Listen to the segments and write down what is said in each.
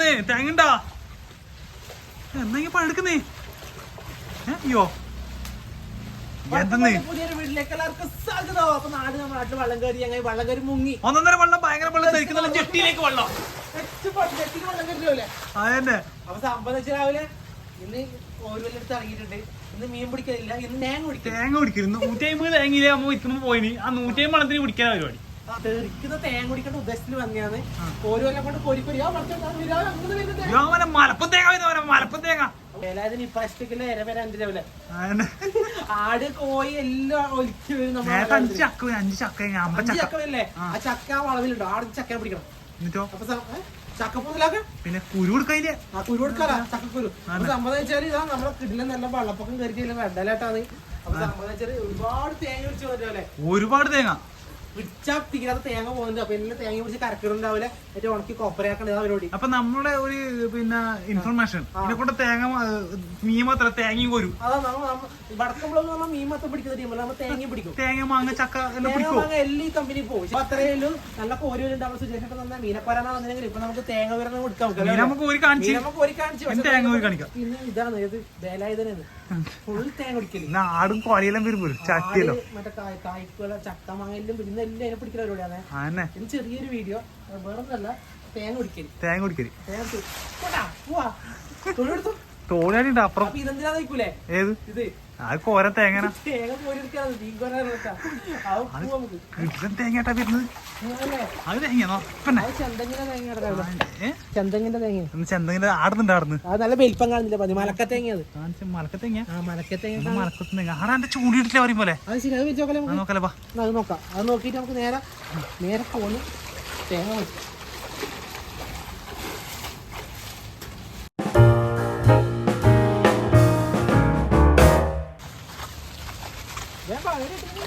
ആന്നേ തേങ്ങണ്ടാ. എന്നെങ്കിൽ പണിയെടുക്കുന്നേ? അയ്യോ. ഒന്നൊന്നര വെള്ളം ഭയങ്കര വെള്ളം ധരിക്കുന്നില്ല ജെട്ടിയിലേക്ക് വെള്ളം. അതന്നെ. അപ്പൊ രാവിലെ ഇന്ന് ഓരോരുത്തടുത്ത് ഇറങ്ങിയിട്ടുണ്ട്. ഇന്ന് മീൻ പിടിക്കലില്ല. ഇന്ന് തേങ്ങ പിടിക്കും. തേങ്ങ കുടിക്കുന്നു നൂറ്റി അമ്പത് തേങ്ങയിലേ അമ്മ വിൽക്കുമ്പോ പോയിനി. ആ നൂറ്റി അമ്പത് വെള്ളത്തിന് പിടിക്കാൻ പരിപാടി. തെറിക്കുന്ന തേങ്ങ കുടിക്കേണ്ട ഉദ്ദേശത്തിൽ വന്നെയാണ്. ഓരോ കൊല്ലം കൊണ്ട് യോമനെ മലപ്പം തേങ്ങ മലപ്പം തേങ്ങ. വേലായുധന് ഇപ്രാവശ്യത്തേക്കുള്ള ഇര വരെ അഞ്ച് അതന്നെ. ആട് കോഴി എല്ലാം ഒലിച്ചു വരും അഞ്ച് ചക്ക അഞ്ച് ചക്ക അഞ്ച് ആ. ചക്ക വളവിലുണ്ട്. ആട് ചക്ക പിടിക്കണം. എന്നിട്ടോ? അപ്പൊ പിന്നെ കുരു കൊടുക്കയില്ലേ ആ കുരു കൊടുക്കാറാ. ചക്കക്കുരു. സംഭവം വെച്ചാൽ ഇതാ നമ്മുടെ കിടിലം നല്ല വെള്ളപ്പൊക്കം കയറി റെഡലായിട്ടാണ് അപ്പൊ സംഭവം വെച്ചാൽ ഒരുപാട് തേങ്ങ ഒരുപാട് തേങ്ങ. പിടിച്ചാ തീരാത്ത തേങ്ങ പോകുന്നുണ്ട്. അപ്പൊ എല്ലാം തേങ്ങ പിടിച്ച് കരക്കിടുണ്ടാവില്ല ഏറ്റവും ഉണക്കി കൊപ്പരയാക്കണ്ട ഇതാ പരിപാടി അപ്പൊ നമ്മുടെ ഒരു പിന്നെ ഇൻഫർമേഷൻ ഇതിനെ കൊണ്ട് തേങ്ങ മീൻ മാത്രം തേങ്ങയും വരും. അതാ മീൻ മാത്രം പിടിക്കുന്ന ടീമല്ല? നമ്മൾ തേങ്ങ പിടിക്കും. തേങ്ങ മാങ്ങ ചക്ക തേങ്ങ വാങ്ങാൻ എല്ലാ കമ്പനി പോകും. അത്രയും നല്ല കോരുണ്ട് നമ്മൾ സുജേഷൊക്കെ തന്ന മീനപ്പരാന്ന് പറഞ്ഞെങ്കിൽ ഇപ്പൊ നമുക്ക് തേങ്ങ വിരണം കൊടുക്കാം നമുക്ക് ഒരു കാണിച്ച്. നമുക്ക് ഒരു കാണിച്ചു. തേങ്ങ ഒരു കാണിക്കാം. പിന്നെ ഇതാണ് ഏത് വേലായുധനാണ് ആടും കോലയെല്ലാം വരുമ്പോൾ ചട്ടിയല്ലോ. മറ്റേ കായ് കായ്ക്കുല ചക്ക എല്ലാം അതിനെ പിടിക്കുന്ന പരിപാടിയാണ് ചെറിയൊരു വീഡിയോ. വേറൊന്നല്ല തേങ്ങ കുടിക്കരി തേങ്ങ കുടിക്കൽ തേങ്ങ തു- പോടാ, പോവാ. തൊഴിലെടുത്തു. തോണിയാണിണ്ട് അപ്പുറം. അപ്പൊ ഇതെന്തിനാ ഏത്? ഇത്. ആ കോര തേങ്ങ അത് തേങ്ങട്ടാ വരുന്നത്. അത് അത് ചെന്തങ്ങിന്റെ ചെന്തങ്ങിന്റെ തേങ്ങ ആടുന്നുണ്ട് ആടുന്ന്. നല്ല വലിപ്പം കാണുന്നില്ല. മലക്ക തേങ്ങ അത്. മലക്ക തേങ്ങ മലക്ക തേങ്ങ മലക്ക തേങ്ങ. ആടാ എന്റെ ചൂണ്ടിട്ടില്ല പറയും പോലെ. അത് അത് നോക്കാം അത് നോക്കിട്ട് നമുക്ക് നേരെ നേരെ പോന്ന് തേങ്ങ വെച്ച്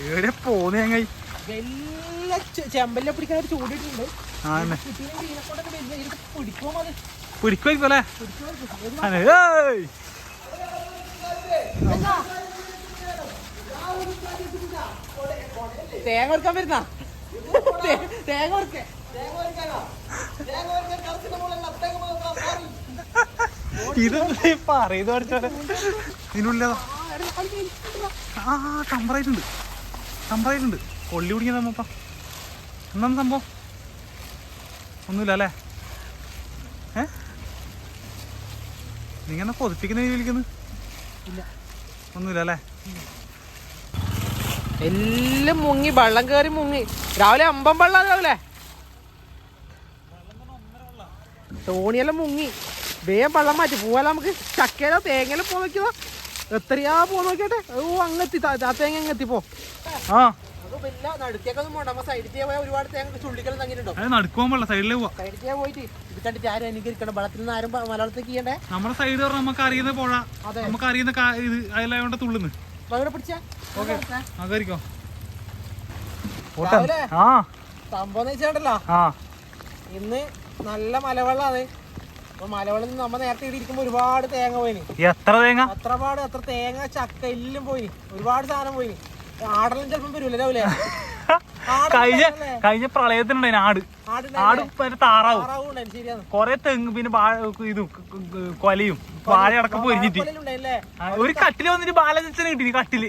എവിടെ പോന്നെ ഞങ്ങൾ. എല്ലാ ചെമ്പല്ല പിടിക്കാൻ ഒരു ചൂടിട്ടുണ്ട്. ആ തന്നെ. കിട്ടിയില്ലെങ്കിൽ ഇതിനെക്കൊണ്ടൊക്കെ പിടിക്കുമോ അത് പിടിക്കുമായിരിക്കും അല്ലേ പിടിക്കുമോ ഒരു അതെ, ഏയ്. തേങ്ങ കൊടുക്കാൻ വരുന്ന? തേങ്ങ കൊടുക്കേ ഇതെന്താ പറയുന്നു പഠിച്ചോലെ ഇതിനുള്ളിലതാ ആ ടമ്പറായിട്ടുണ്ട് ടമ്പറായിട്ടുണ്ട് കൊള്ളി കുടിക്കുന്ന തന്നപ്പാ. എന്താണ് സംഭവം? ഒന്നുമില്ല അല്ലേ? ഏ? നീ പൊതിപ്പിക്കുന്ന വിളിക്കുന്നു ഇല്ല. ഒന്നുമില്ല അല്ലേ? എല്ലാം മുങ്ങി വെള്ളം കയറി മുങ്ങി. രാവിലെ അമ്പം വെള്ളം രാവിലെ തോണിയെല്ലാം മുങ്ങി. വേഗം വെള്ളം മാറ്റി. പോവാലോ നമുക്ക്. ചക്കയിലോ തേങ്ങയിലോ പോ എത്രയാ പോ നോക്കട്ടെ ഓ അങ്ങെത്തി ആ തേങ്ങ അങ്ങെത്തി പോ. ആ. പോവാ. പോയിട്ട് ഇത് കണ്ടിട്ട് ആരും അനുകരിക്കണം വെള്ളത്തിൽ നിന്ന് ആരും മലയാളത്തിൽ ചെയ്യണ്ടേ? നമ്മുടെ സൈഡ് പറഞ്ഞാൽ നമുക്ക് അറിയുന്ന പോഴ. നമുക്ക് അറിയുന്ന ഇത് അതിലായോണ്ട് തുള്ളുന്ന്. പിടിച്ചാ. സംഭവം ഇന്ന് നല്ല മലവെള്ളാണ്. മലവെള്ളം നിന്ന് നമ്മ നേരത്തെ ഇവിടെ ഇരിക്കുമ്പോ ഒരുപാട് തേങ്ങ പോയിന്. എത്ര തേങ്ങ? എത്ര പാട് എത്ര തേങ്ങ ചക്ക എല്ലാം പോയിന്. ഒരുപാട് സാധനം പോയിന്. ആടലും ചിലപ്പം വരൂല്ലേ രാവിലെ കഴിഞ്ഞ കഴിഞ്ഞ പ്രളയത്തിനുണ്ടായി ആട്. ആട് മറ്റേ താറാവും. കൊറേ തെങ്ങ് പിന്നെ വാഴ കൊലയും കൊലയും വാഴയടക്കം പൊരിഞ്ഞിട്ട്. ഒരു കട്ടിൽ വന്നിട്ട് ബാലചന് കിട്ടി കട്ടിൽ.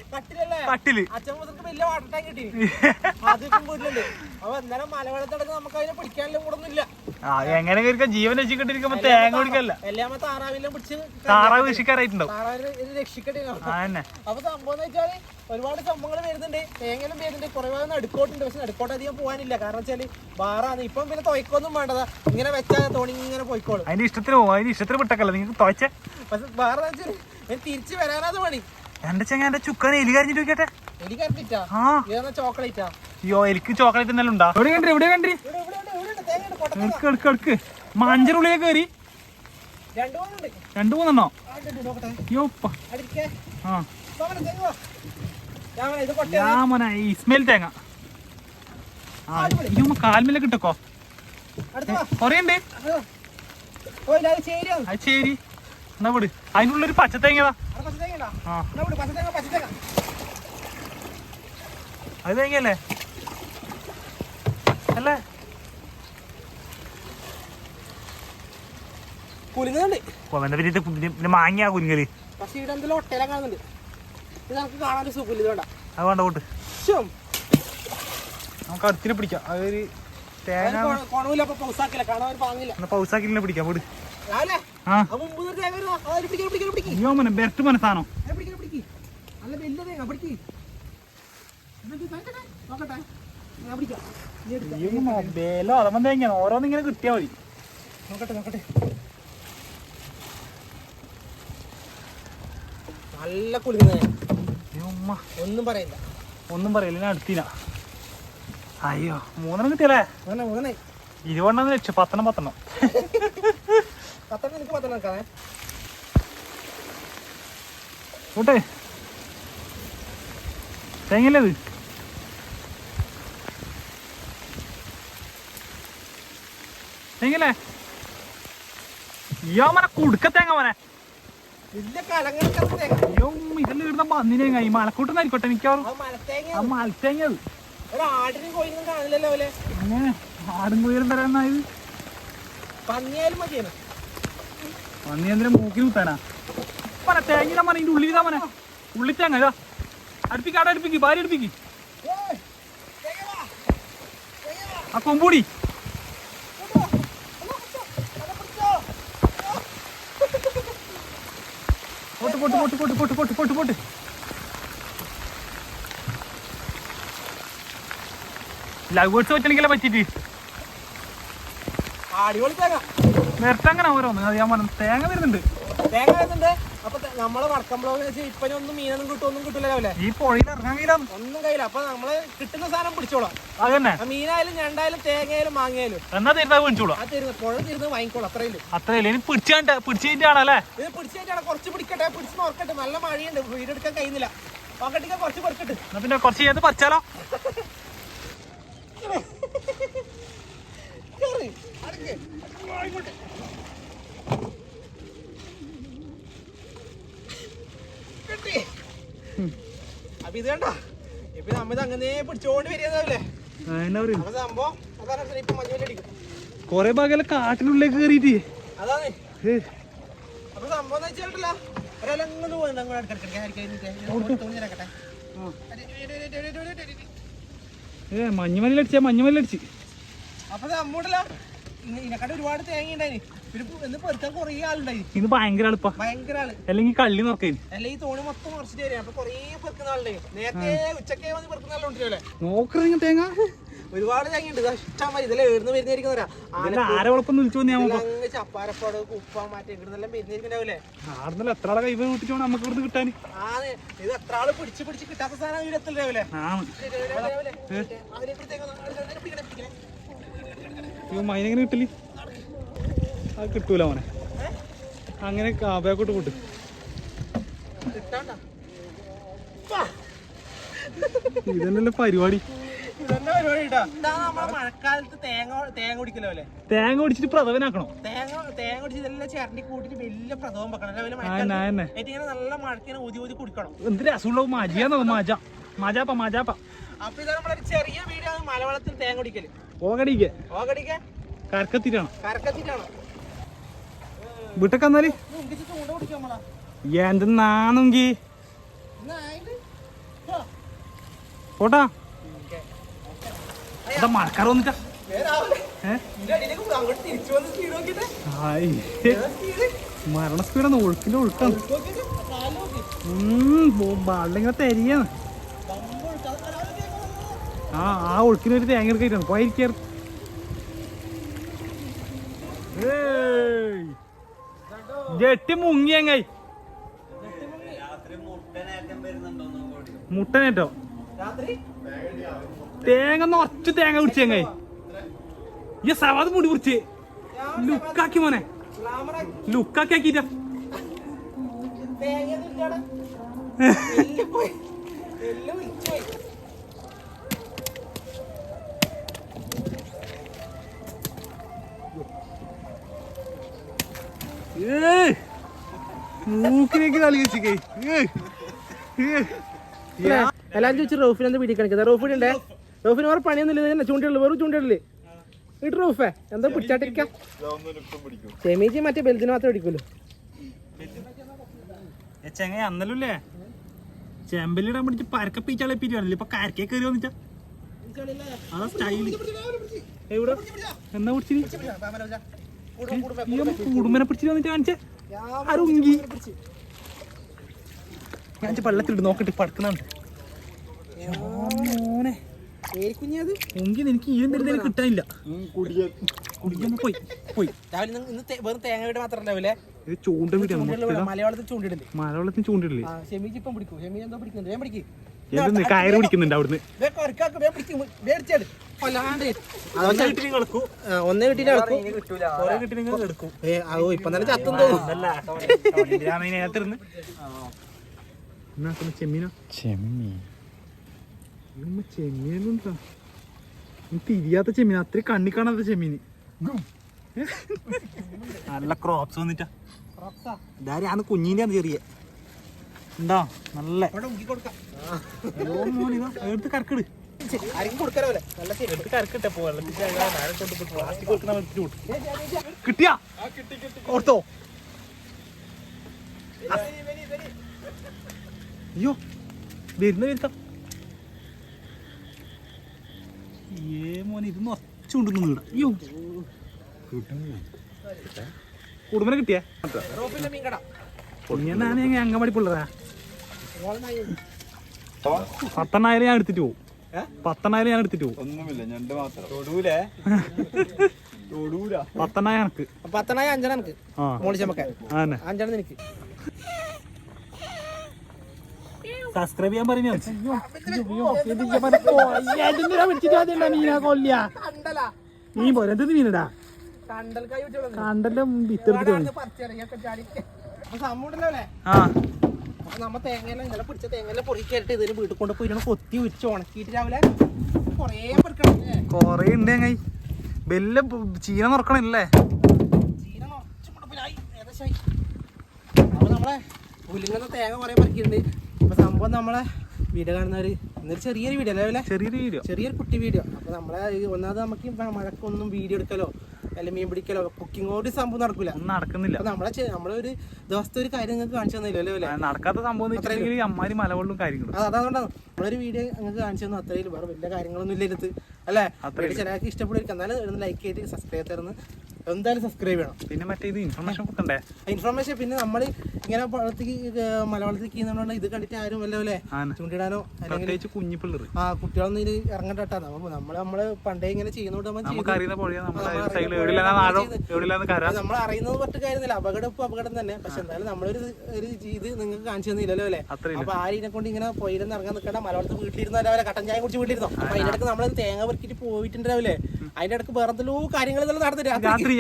കട്ടിൽ. എങ്ങനെ കയറിക്കാൻ ജീവൻ രക്ഷിക്കട്ടിരിക്കുമ്പോ തേങ്ങ കുടിക്കല്ല. താറാവ് രക്ഷിക്കാറായിട്ടുണ്ടാവും അപ്പൊ സംഭവം ഒരുപാട് സംഭവങ്ങൾ വരുന്നുണ്ട്. തേങ്ങലും വരുന്നുണ്ട് കുറേ ഭാഗം നടുക്കോട്ടുണ്ട് പക്ഷെ നടുക്കോട്ട് അധികം പോകാനില്ല. കാരണം വെച്ചാൽ ബാറാണ് ഇപ്പം പിന്നെ തുയക്കൊന്നും വേണ്ടതാ. ഇങ്ങനെ വെച്ചാൽ തോണി ഇങ്ങനെ പോയിക്കോളും. അതിന്റെ ഇഷ്ടത്തിന് പോകും അതിന്റെ ഇഷ്ടത്തിന് വിട്ടക്കല്ല. നിങ്ങൾക്ക് തുവച്ചേ പക്ഷെ വേറെ വെച്ചാൽ ഞാൻ തിരിച്ചു വരാനാത് പണി. എന്റെ ചെങ്ങ എന്റെ ചുക്കനെ എലി കരിഞ്ഞിട്ട് നോക്കട്ടെ എലി ഇതാ ചോക്ലേറ്റാ? അയ്യോ എനിക്ക് ചോക്ലേറ്റ് എന്തെല്ലാം ഉണ്ടാ. എവിടെ കണ്ടി? എവിടെ കണ്ടി? ഇവിടെ ഇവിടെ ഉണ്ട് ഇവിടെ ഉണ്ട്. തേങ്ങ ഉണ്ട്. പൊട്ട എടുക്ക് എടുക്ക് എടുക്ക്. മഞ്ചറുള്ളിയെ കയറി. രണ്ടു മൂന്നെണ്ണോ? ആ, ഉണ്ട്, ഉണ്ട്, നോക്കട്ടെ. അയ്യോ പ്പ. അടിക്കേ. ആ. ഇസ്മയിൽ തേങ്ങ. അയ്യോ കാൽമേലെ കിട്ടക്കോ കൊറേ അത് ശരി എന്നാ വിട്. അതിനുള്ളൊരു പച്ചത്തേങ്ങതാ. അത് തേങ്ങല്ലേ അല്ലേ? കുലുങ്ങുന്നുണ്ട്. കൊവന്റെ പിന്നെ പിന്നെ മാങ്ങിയാ കുലുങ്ങൽ. പക്ഷെ ഇവിടെ എന്തെങ്കിലും ഒട്ടയിലാ കാണുന്നുണ്ട്. ഇത് നമുക്ക് കാണാൻ സുഖം ഇല്ല അത് വേണ്ട കൂട്ട് നമുക്ക് അടുത്തിന് പിടിക്കാം. അതൊരു തേങ്ങ പൗസാക്കിനെ പിടിക്കാം വീട്. ഓരോന്നിങ്ങനെ കിട്ടിയാ മതി. നോക്കട്ടെ നോക്കട്ടെ. നല്ല കുളിക്കുന്ന ഒന്നും പറയില്ല. ഒന്നും പറയില്ല ഞാൻ അടുത്തില്ല അയ്യോ മൂന്നെണ്ണം കിട്ടിയല്ലേ? മൂന്ന് മൂന്ന് വെച്ചു പത്തെണ്ണം പത്തെണ്ണം. പത്തെണ്ണം എനിക്ക് പത്തെണ്ണം കാണേ കൂട്ടെ തേങ്ങല്ലേ തേങ്ങ മോനെ. ഇയ്യോ ഇതിലിരുന്ന പന്നിനെ ഈ മലക്കൂട്ടം മിക്കവാറും. ആ മലത്തേങ്ങ. ആടിനും കോഴിനും കാണില്ലല്ലോ പോലെ ആടും കോയിലും പന്നിയായാലും മതിയാണ് പന്നി എന്തിനാ മൂക്കി കുത്താനാ? മന തേങ്ങ മന ഇതിന്റെ ഉള്ളിൽ ഇതാ മനെ. ഉള്ളി തേങ്ങ ഇതാ. അടുപ്പിക്ക് ആടെ അടുപ്പിക്ക് ഭാര്യ അടുപ്പിക്ക്. ആ കൊമ്പൂടി. പൊട്ട് പൊട്ട് പൊട്ട് പൊട്ട് പൊട്ട് പൊട്ട് പൊട്ട് പൊട്ട്. ലവേഴ്സ് പറ്റണെങ്കിലേ പറ്റിട്ട് നിർത്തങ്ങനെ ഓരോന്ന്. അത് ഞാൻ പറഞ്ഞു തേങ്ങ വരുന്നുണ്ട്. തേങ്ങ വരുന്നുണ്ട്. അപ്പൊ നമ്മൾ വടക്കം ബ്ലോഗ് ഇപ്പനൊന്നും മീനൊന്നും കിട്ടും ഒന്നും ഈ പുഴയിൽ ഇറങ്ങാൻ കഴിയില്ല. ഒന്നും കയ്യില്ല അപ്പൊ നമ്മൾ കിട്ടുന്ന സാധനം പിടിച്ചോളാം. അതന്നെ മീനായാലും ഞണ്ടായാലും തേങ്ങയായാലും മാങ്ങയാലും എന്നാ തരുന്നത് പിടിച്ചോളാം. ആ തരുന്ന പുഴ തരുന്നത് വാങ്ങിക്കോളാം. അത്രയില്ല അത്രയല്ലേ ഇനി പിടിച്ചാണ്ട് പിടിച്ചിട്ടാണല്ലേ ഇത് പിടിച്ചായിട്ടാണ് കുറച്ച് പിടിക്കട്ടെ. പിടിച്ച് നോക്കട്ടെ നല്ല മഴയുണ്ട്. വീടെടുക്കാൻ കഴിയുന്നില്ല. നോക്കട്ടെ കുറച്ച് കൊടുക്കട്ടെ പിന്നെ കുറച്ച് ചെയ്ത് പറിച്ചാലോ കേറ്, അടുക്ക്. ആ, ഇങ്ങോട്ട്. കിട്ടി. അപ്പൊ ഇത് കണ്ട ഇപ്പൊ നമ്മ ഇത് അങ്ങനെ പിടിച്ചോണ്ട് വരികയാണല്ലേ എന്നാ പറയും അപ്പൊ സംഭവം അതാണ് ഇപ്പൊ മഞ്ഞളിടിക്കും കൊറേ ഭാഗം കാട്ടിനുള്ളിലേക്ക് കയറിയിട്ട് അതാണ് അപ്പൊ സംഭവം എന്ന് വെച്ചിട്ടില്ല ഒരലങ്ങനെ പോകുന്നുണ്ട് അങ്ങോട്ട് അടുക്കടുക്കടുക്ക ഏ മഞ്ഞുമലയിൽ അടിച്ച മഞ്ഞുമലയിൽ അടിച്ച് അപ്പൊ അമ്മൂട്ടല ഇതിനെക്കാട്ട് ഒരുപാട് തേങ്ങ ഉണ്ടായി ഇന്ന് പെരുക്കാൻ കുറേ ആളുണ്ടായി ഇന്ന് ഭയങ്കര ആളിപ്പാ ഭയങ്കര ആൾ. അല്ലെങ്കിൽ കള്ളി നിറക്കയില്ല അല്ലെങ്കിൽ തോണി മൊത്തം മറിച്ചിട്ട് വരും. കുറേ പെറുക്കുന്ന ആളുണ്ടായി നേരത്തെ ഉച്ചക്കേ വന്ന് പെറുക്കുന്ന ആളുണ്ടാവില്ലേ നോക്കറിയ തേങ്ങ. ഒരുപാട് തേങ്ങ ഉണ്ട് ഇഷ്ടം മതി ഇതെല്ലാം എഴുന്ന് അങ്ങ് ചപ്പാരപ്പാട് കുപ്പ മാറ്റി ഇവിടുന്നെല്ലാം വരുന്നതായിരിക്കുന്നുണ്ടാവില്ലേ? ആടുന്നല്ല എത്ര ആളെ കൈ കൂട്ടിച്ചു നമുക്ക് ഇവിടുന്ന് കിട്ടാൻ ആ ഇത് എത്ര ആൾ പിടിച്ച് പിടിച്ച് കിട്ടാത്ത സാധനം ഇവിടെ എത്തില്ലാവില്ലേ ആണ് അതിനെ പിടിച്ചേക്കുന്ന പിടിക്കണേ ഇവ മൈനെങ്ങനെ കിട്ടില്ല അത് കിട്ടൂല മോനെ. അങ്ങനെ കാബേക്കോട്ട് കൂട്ടും. ഇതന്നല്ലേ പരിപാടി? മഴക്കാലത്ത് തേങ്ങ തേങ്ങ കുടിക്കലോ അല്ലേ തേങ്ങ കുടിച്ചിട്ട് പ്രഥവനാക്കണോ തേങ്ങ തേങ്ങ കുടിച്ചിട്ട് എല്ലാം ചിരണ്ടി കൂട്ടിട്ട് വലിയ പ്രഥവം വെക്കണം. ഇങ്ങനെ നല്ല മഴക്കിനെ ഊതി ഊതി കുടിക്കണം. എന്ത് രസമുള്ള മജയാന്നോ മജ. മജാപ്പ മജാപ്പ. അപ്പൊ ഇത് നമ്മളൊരു ചെറിയ വീടാണ് മലവെള്ളത്തിൽ തേങ്ങ കുടിക്കൽ. ഓകടിക്ക. ഓകടിക്ക? കറക്കത്തിട്ടാണോ കറക്കത്തിട്ടാണോ വിട്ടക്കെന്നാൽ? എന്തെന്നാണെങ്കി പോട്ടാ. എന്താ മഴക്കാർ വന്നിട്ടാ. മരണ ഒഴുക്കിന്റെ ഒഴുക്കാണ്. ബാളിങ്ങനെ തരിയാണ്. ആ ആ ഒഴുക്കിനൊരു തേങ്ങ എടുക്കാണ് പോയിരിക്കാറ് ജെട്ടി മുങ്ങിയങ്ങായി മുട്ടനേറ്റോ? തേങ്ങ നിറച്ച് തേങ്ങ കുടിച്ച് ഞങ്ങൾ ഈ സവാദ് മുടി കുറിച്ച് ലുക്കാക്കി മോനെ. ലുക്കാക്കി ആക്കിട്ട മൂക്കിലേക്ക് നൽകി വെച്ചിക്കേ ഏ എല്ലാരും ചോദിച്ചു റോഫിനെ എന്താ പിടി കാണിക്കുന്നത് റോഫിനുണ്ടേ റോഫിന് വേറെ പണിയൊന്നുമില്ല. തന്നെ ചൂണ്ടിയുള്ളു വെറും ചൂണ്ടിയുള്ളു ഇട്ട് റോഫേ. എന്താ പിടിച്ചാട്ടിരിക്കാം ചെമീജി മറ്റേ ബെൽജിന് മാത്രം അടിക്കുള്ളൂ അന്നല്ലേ ചെമ്പലിടാൻ പിടിച്ച് പരക്ക പീച്ചാളെ പിരിയാണല്ലോ ഇപ്പൊ കരക്കേ കയറി വന്നിട്ടാ. അതാ സ്റ്റൈൽ പിടിച്ചിട്ട് ഞാൻ പള്ളത്തിലിട്ട് നോക്കട്ടെ പടക്കണുണ്ട് എനിക്ക് ഈ എന്തെങ്കിലും കിട്ടാനില്ല. പോയി പോയി. രാവിലെ ഇന്ന് വെറും തേങ്ങ വീട് ഇത് ചൂണ്ട മലയാളത്തിൽ ചൂണ്ടിടുണ്ട് മലവെള്ളത്തിന് ചൂണ്ടില്ലേ ആ ഷെമീജി ഇപ്പം പിടിക്കും. ഷെമീജ് എന്തോ പിടിക്കുന്നുണ്ട്. ഞാൻ പിടിക്കും. എന്തെന്ന് കയറ് പിടിക്കുന്നുണ്ട് അവിടുന്ന്. ഒന്നേ കിട്ടിയില്ല കളക്കും കുറെ കിട്ടി നിങ്ങൾ എടുക്കും. ഏ ആ ഓ ഇപ്പം തന്നെ ചത്തും തോന്നുന്നു ചെമ്മീനോ? ചെമ്മീൻ. ചെമ്മീനുണ്ടോ തിരിയാത്ത ചെമ്മീൻ അത്ര കണ്ണി കാണാത്ത ചെമ്മീന്. നല്ല ക്രോപ്സ് വന്നിട്ടാ. ഇതാരാണ് കുഞ്ഞിന്റെ ചെറിയ. ഉണ്ടോ? നല്ല. എടുത്ത് കറക്കിട്. കിട്ടിയാ? ഓർത്തോ? അയ്യോ വരുന്ന വരുത്ത. ഏ മോനെ ഇത് നച്ചുണ്ടെന്ന് വീട അയ്യോ കുടുംബനെ കിട്ടിയേ? കട ഞാൻ അങ്കമാടി പിള്ളേരാ? പത്തെണ്ണായാലും ഞാൻ എടുത്തിട്ട് പോകും പത്തെണ്ണായാലും ഞാൻ എടുത്തിട്ട് പോകും ഒന്നുമില്ല ഞണ്ട് മാത്രം. തൊടൂലേ? തൊടൂല. പത്തെണ്ണായ കണക്ക് പത്തെണ്ണായ അഞ്ചെണ്ണ കണക്ക് മോളിച്ചമ്മക്കാൻ മോളി അഞ്ചെണ്ണം നിനക്ക്. സബ്സ്ക്രൈബ് ചെയ്യാൻ പറഞ്ഞു കണ്ടലാ. നീ പോരാ എന്ത് മീനടാ? കണ്ടല്ലോ അല്ലേ ആ. നമ്മ ഇന്നലെ പിടിച്ച തേങ്ങയെല്ലാം പൊറുക്കി കയറിട്ട് ഇതിന് വീട്ടിൽ കൊണ്ട് പോയി കൊത്തി ഉരിച്ച് ഉണക്കിയിട്ട് രാവിലെ കൊറേ പെറുക്കണം അല്ലേ? കൊറേ ഉണ്ട് ഞങ്ങൾ വല്ല ചീന തുറക്കണല്ലേ ചീന നിറച്ചും ഏകദേശമായി. അപ്പൊ നമ്മളെ തേങ്ങ കൊറേ പറിക്കുന്നുണ്ട് അപ്പൊ നമ്മളെ വീഡിയോ കാണുന്നവര് ഇന്നൊരു ചെറിയൊരു വീഡിയോ അല്ലേ? ചെറിയൊരു വീഡിയോ ചെറിയൊരു കുട്ടി വീഡിയോ അപ്പൊ നമ്മളെ ഒന്നാമത് നമുക്ക് മഴക്കൊന്നും വീഡിയോ എടുക്കലോ അല്ലെങ്കിൽ മീൻ പിടിക്കലോ കുക്കിംഗ് ഒരു സംഭവം നടക്കൂല. നടക്കുന്നില്ല. നമ്മളെ നമ്മളൊരു ദിവസത്തെ ഒരു കാര്യം നിങ്ങൾക്ക് കാണിച്ചു തന്നില്ലല്ലോ അല്ലേ നടക്കാത്ത സംഭവം അമ്മാരി മലവെള്ളും കാര്യങ്ങളും. അത് അതുകൊണ്ടാണ് നമ്മളൊരു വീഡിയോ നിങ്ങൾക്ക് കാണിച്ചു തന്നു അത്രയും വേറെ വലിയ കാര്യങ്ങളൊന്നും ഇല്ല ഇതിനകത്ത്. അല്ലേ? ചിലർക്ക് ഇഷ്ടപ്പെടുമായിരിക്കും. എന്നാലും ലൈക്ക് ചെയ്ത് സബ്സ്ക്രൈബ് തരുന്നു. എന്തായാലും സബ്സ്ക്രൈബ് ചെയ്യണം. പിന്നെ മറ്റേ ഇത് ഇൻഫർമേഷൻ കൊടുക്കണ്ടേ? ഇൻഫർമേഷൻ പിന്നെ നമ്മൾ ഇങ്ങനെ വെള്ളത്തേക്ക് മലയാളത്തിലേക്ക് ചെയ്യുന്നതുകൊണ്ട് ഇത് കണ്ടിട്ട് ആരും വല്ല അല്ലേ? ചൂണ്ടിടാനോ പ്രത്യേകിച്ച് കുഞ്ഞു പിള്ളേർ ആ കുട്ടികളൊന്നും ഇത് ഇറങ്ങട്ടാ അപ്പൊ നമ്മൾ നമ്മൾ പണ്ടേ ഇങ്ങനെ ചെയ്യുന്നോണ്ട് നമ്മൾ നമ്മൾ അറിയുന്നത് പറ്റ കാര്യമില്ല അപകടം ഇപ്പൊ അപകടം തന്നെ. പക്ഷെ എന്തായാലും നമ്മളൊരു ഒരു ഇത് നിങ്ങൾക്ക് കാണിച്ചു തന്നില്ലല്ലോ അല്ലേ? അപ്പൊ ആരിനെ കൊണ്ട് ഇങ്ങനെ പൊയിലെന്ന് ഇറങ്ങാൻ നിൽക്കണ്ട. മലയാളത്തിൽ വീട്ടിലിരുന്നല്ലോ രാവിലെ കട്ടൻ ചായ കുടിച്ച് വീട്ടിലിരുന്നോ? അപ്പൊ അതിനിടക്ക് നമ്മൾ തേങ്ങ പെറുക്കിട്ട് പോയിട്ടുണ്ട് രാവിലെ. അതിന്റെ ഇടയ്ക്ക് വേറെ എന്തെല്ലോ കാര്യങ്ങൾ ഇതെല്ലാം നടന്നു രാത്രി രാത്രി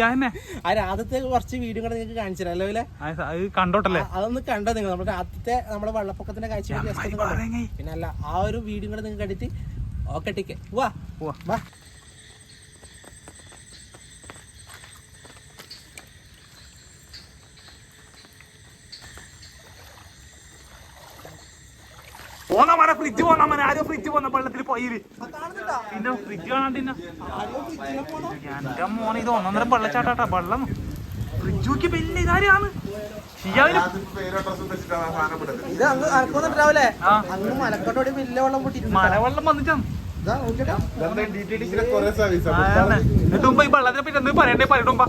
ആ രാത്രിത്തെ കുറച്ച് വീഡിയോ കൂടെ നിങ്ങൾക്ക് കാണിച്ചു തരാം അല്ലേ അത് കണ്ടോട്ടല്ലേ? അതൊന്ന് കണ്ടോ നിങ്ങൾ? നമ്മുടെ രാത്രിത്തെ നമ്മുടെ വെള്ളപ്പൊക്കത്തിന്റെ കാഴ്ച. പിന്നെ അല്ല ആ ഒരു വീഡിയോ കൂടെ നിങ്ങൾക്ക് കണ്ടിട്ട് ഓക്കെ ടിക്കെ വാ വാ. പോന്ന മന ഫ്രിഡ്ജ് പോന്ന മന ആരും ഫ്രിഡ്ജ് പോന്ന വെള്ളത്തിൽ പോയില് പിന്നെ ഫ്രിഡ്ജ് കാണാണ്ട് പിന്നെ എന്റെ മോനെ ഇത് ഒന്നൊന്നര വെള്ളച്ചാട്ടാട്ടാ വെള്ളം ഫ്രിഡ്ജ് നോക്കി വലിയ ഇതാരാണ് ഷിയാവിന് ഇത് അങ്ങ് അനക്കൊന്നുണ്ടാവില്ലേ ആ അങ്ങ് മലക്കോട്ടോടെ വലിയ വെള്ളം പൊട്ടിയിട്ടുണ്ട് മലവെള്ളം വന്നിട്ടാണ് ഇതാ നോക്കിട്ടോ കൊറേ സർവീസ് ആന്നെ. എന്നിട്ട് മുമ്പ് ഈ വെള്ളത്തിനെ പറ്റി എന്ത് പറയണ്ടേ പറയണ്ടുമ്പ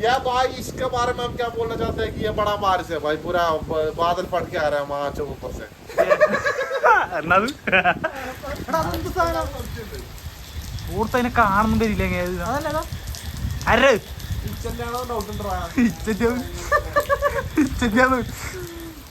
या भाई इसके बारे में हम क्या बोलना चाहते हैं कि ये बड़ा बारिश है भाई पूरा ब- बादल फट के आ रहा है वहाँ से ऊपर से എന്നത് പൂർത്ത അതിനെ കാണുന്നും വരില്ല അരേ ഇച്ചന്റെ ഇച്ചന്റെ